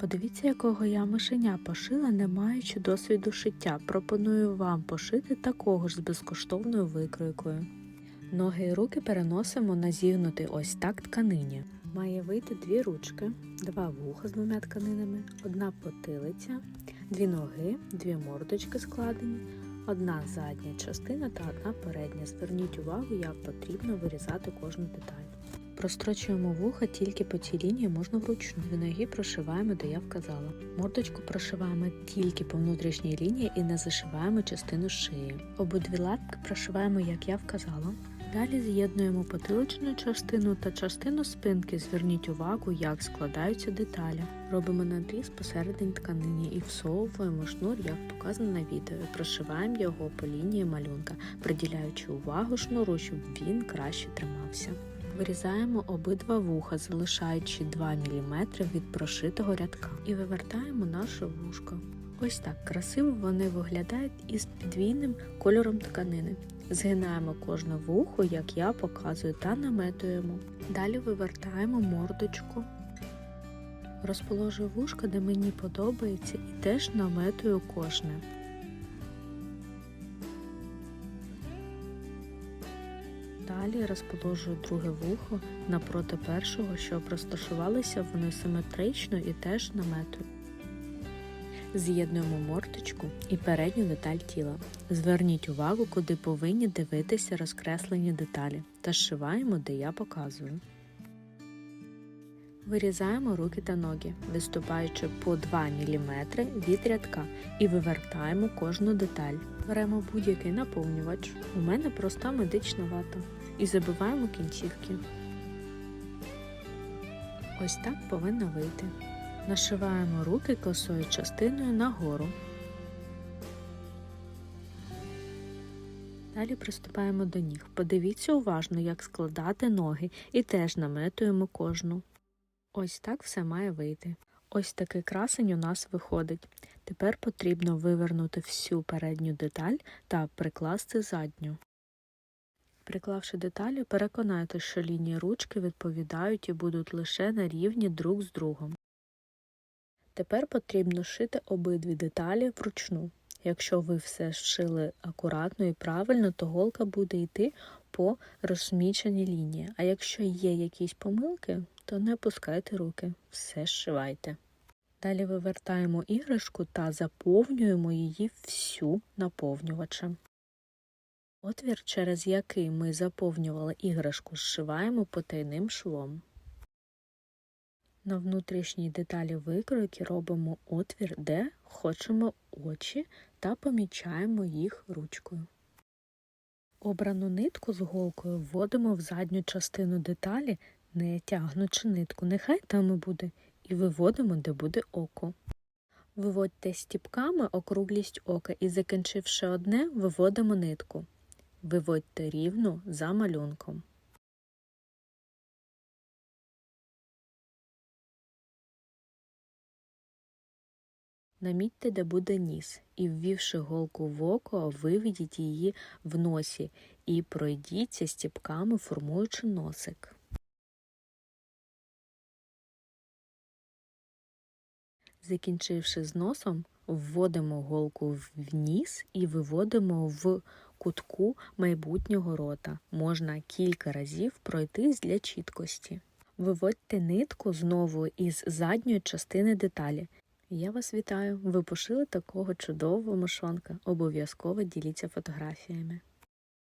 Подивіться, якого я мишеня пошила, не маючи досвіду шиття. Пропоную вам пошити такого ж з безкоштовною викройкою. Ноги і руки переносимо на зігнутий ось так тканині. Має вийти дві ручки, два вуха з двома тканинами, одна потилиця, дві ноги, дві мордочки складені, одна задня частина та одна передня. Зверніть увагу, як потрібно вирізати кожну деталь. Прострочуємо вуха тільки по цій лінії можна вручну. Дві ноги прошиваємо, де я вказала. Мордочку прошиваємо тільки по внутрішній лінії і не зашиваємо частину шиї. Обидві лапки прошиваємо, як я вказала. Далі з'єднуємо потиличну частину та частину спинки. Зверніть увагу, як складаються деталі. Робимо надріз посередині тканині і всовуємо шнур, як показано на відео. Прошиваємо його по лінії малюнка, приділяючи увагу шнуру, щоб він краще тримався. Вирізаємо обидва вуха, залишаючи 2 мм від прошитого рядка, і вивертаємо наше вушко. Ось так красиво вони виглядають із підвійним кольором тканини. Згинаємо кожне вухо, як я показую, та наметуємо. Далі вивертаємо мордочку. Розположую вушко, де мені подобається, і теж наметую кожне. Далі розположую друге вухо напроти першого, щоб розташувалися вони симетрично і теж наметую. З'єднуємо морточку і передню деталь тіла. Зверніть увагу, куди повинні дивитися розкреслені деталі та зшиваємо, де я показую. Вирізаємо руки та ноги, виступаючи по 2 мм від рядка і вивертаємо кожну деталь. Беремо будь-який наповнювач. У мене проста медична вата. І забиваємо кінцівки. Ось так повинно вийти. Нашиваємо руки косою частиною нагору. Далі приступаємо до ніг. Подивіться уважно, як складати ноги, і теж наметуємо кожну. Ось так все має вийти. Ось такий красень у нас виходить. Тепер потрібно вивернути всю передню деталь та прикласти задню. Приклавши деталі, переконайтеся, що лінії ручки відповідають і будуть лише на рівні друг з другом. Тепер потрібно шити обидві деталі вручну. Якщо ви все зшили акуратно і правильно, то голка буде йти по розміченій лінії. А якщо є якісь помилки, то не опускайте руки, все зшивайте. Далі вивертаємо іграшку та заповнюємо її всю наповнювачем. Отвір, через який ми заповнювали іграшку, зшиваємо потайним швом. На внутрішній деталі викройки робимо отвір, де хочемо очі та помічаємо їх ручкою. Обрану нитку з голкою вводимо в задню частину деталі, не тягнучи нитку, нехай там і буде, і виводимо, де буде око. Виводьте стіпками округлість ока і, закінчивши одне, виводимо нитку. Виводьте рівно за малюнком. Намітьте, де буде ніс, і, ввівши голку в око, виведіть її в носі і пройдіться стіпками, формуючи носик. Закінчивши з носом, вводимо голку в ніс і виводимо в кутку майбутнього рота. Можна кілька разів пройтись для чіткості. Виводьте нитку знову із задньої частини деталі. Я вас вітаю! Ви пошили такого чудового мишонка. Обов'язково діліться фотографіями.